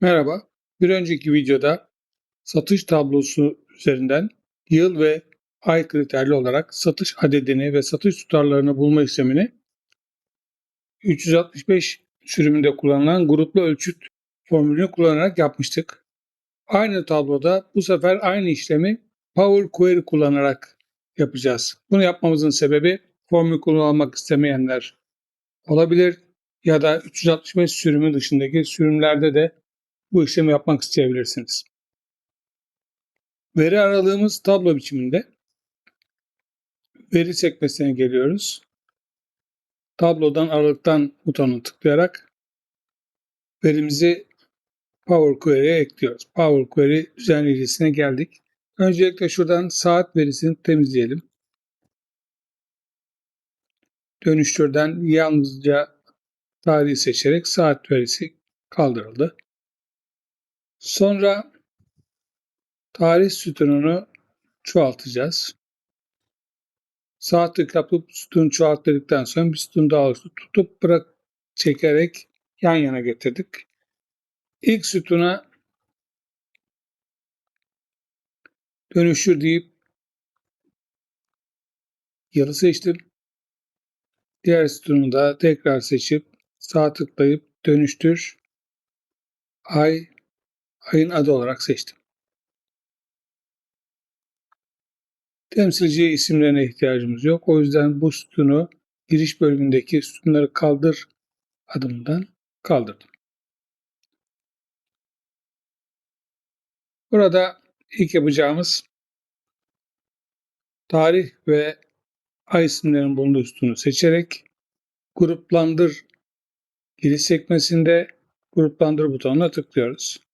Merhaba. Bir önceki videoda satış tablosu üzerinden yıl ve ay kriterli olarak satış adedini ve satış tutarlarını bulma işlemini 365 sürümünde kullanılan gruplu ölçüt formülünü kullanarak yapmıştık. Aynı tabloda bu sefer aynı işlemi Power Query kullanarak yapacağız. Bunu yapmamızın sebebi formül kullanmak istemeyenler olabilir ya da 365 sürümü dışındaki sürümlerde de bu işlemi yapmak isteyebilirsiniz. Veri aralığımız tablo biçiminde. Veri sekmesine geliyoruz. Tablodan aralıktan butonuna tıklayarak verimizi Power Query'e ekliyoruz. Power Query düzenleyicisine geldik. Öncelikle şuradan saat verisini temizleyelim. Dönüştürden yalnızca tarihi seçerek saat verisi kaldırıldı. Sonra tarih sütununu çoğaltacağız. Sağ tık yapıp sütunu çoğalttıktan sonra bir sütun daha oluştu. Tutup bırak çekerek yan yana getirdik. İlk sütuna dönüştür deyip yılı seçtim. Diğer sütunu da tekrar seçip sağ tıklayıp dönüştür ay ayın adı olarak seçtim. Temsilci isimlerine ihtiyacımız yok. O yüzden bu sütunu giriş bölümündeki sütunları kaldır adımından kaldırdım. Burada ilk yapacağımız tarih ve ay isimlerinin bulunduğu sütunu seçerek gruplandır giriş sekmesinde gruplandır butonuna tıklıyoruz.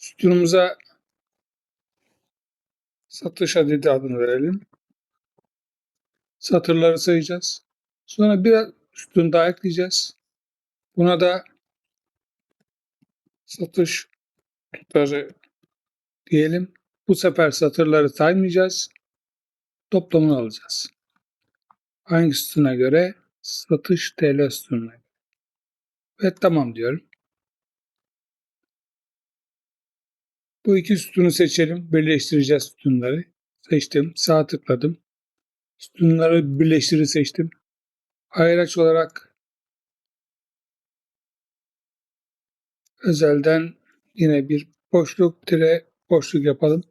Sütunumuza satış adedi adını verelim. Satırları sayacağız. Sonra bir sütun daha ekleyeceğiz. Buna da satış tutarı diyelim. Bu sefer satırları saymayacağız. Toplamını alacağız. Hangi sütuna göre? Satış TL sütununa göre. Ve tamam diyorum. Bu iki sütunu seçelim. Birleştireceğiz sütunları. Seçtim. Sağ tıkladım. Sütunları birleştirir seçtim. Ayraç olarak özelden yine bir boşluk tire boşluk yapalım.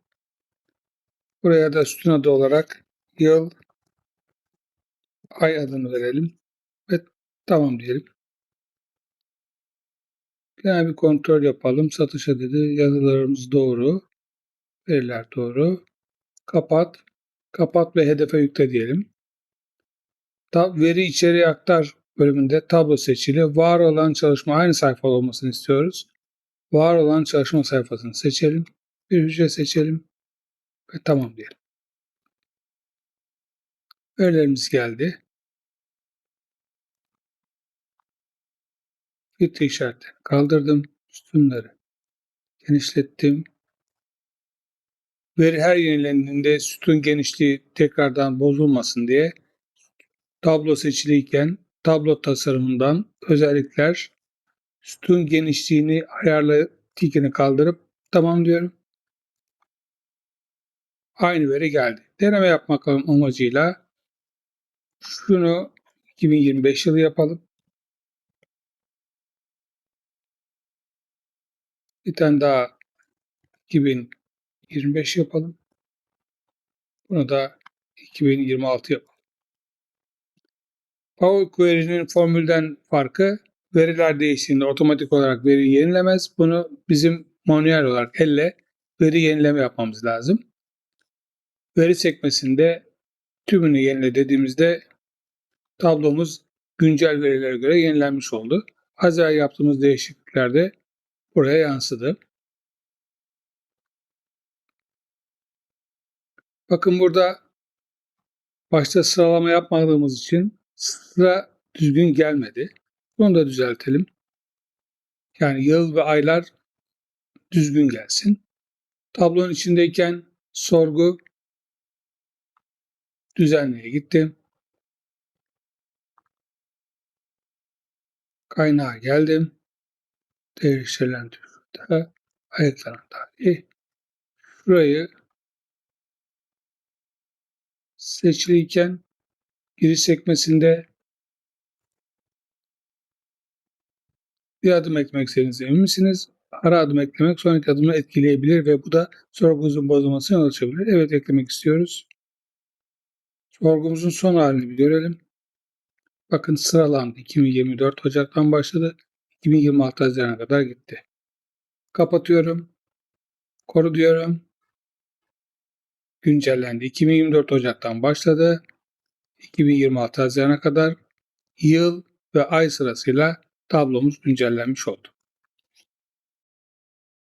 Buraya da sütun adı olarak yıl ay adını verelim ve tamam diyelim. Genel bir kontrol yapalım. Satış adedi yazılarımız doğru. Veriler doğru. Kapat. Kapat ve hedefe yükle diyelim. Tab veri içeriye aktar bölümünde tablo seçili. Var olan çalışma aynı sayfa olmasını istiyoruz. Var olan çalışma sayfasını seçelim. Bir hücre seçelim. Ve tamam diyelim. Verilerimiz geldi. Filtre işaretlerini kaldırdım. Sütunları genişlettim. Veri her yenilendiğinde sütun genişliği tekrardan bozulmasın diye tablo seçiliyken tablo tasarımından özellikler sütun genişliğini ayarla tikini kaldırıp tamam diyorum. Aynı veri geldi. Deneme yapmak amacıyla şunu 2025 yılı yapalım. Bir tane daha 2025 yapalım. Bunu da 2026 yapalım. Power Query'nin formülden farkı veriler değiştiğinde otomatik olarak veri yenilemez. Bunu bizim manuel olarak elle veri yenileme yapmamız lazım. Veri sekmesinde tümünü yenile dediğimizde tablomuz güncel verilere göre yenilenmiş oldu. Az yaptığımız değişiklikler de buraya yansıdı. Bakın burada başta sıralama yapmadığımız için sıra düzgün gelmedi. Bunu da düzeltelim. Yani yıl ve aylar düzgün gelsin. Tablonun içindeyken sorgu düzenliğe gittim. Kaynağa geldim. Değiştirilen Türk'te ayıklanan tarih. Şurayı seçiliyken giriş sekmesinde bir adım eklemek istediğinize emin misiniz? Ara adım eklemek sonraki adımı etkileyebilir ve bu da sorgumuzun bozulmasına yol açabilir. Evet eklemek istiyoruz. Sorgumuzun son halini bir görelim. Bakın sıralandı. 2024 Ocak'tan başladı. 2026 Haziran'a kadar gitti. Kapatıyorum. Koru diyorum. Güncellendi. 2024 Ocak'tan başladı. 2026 Haziran'a kadar yıl ve ay sırasıyla tablomuz güncellenmiş oldu.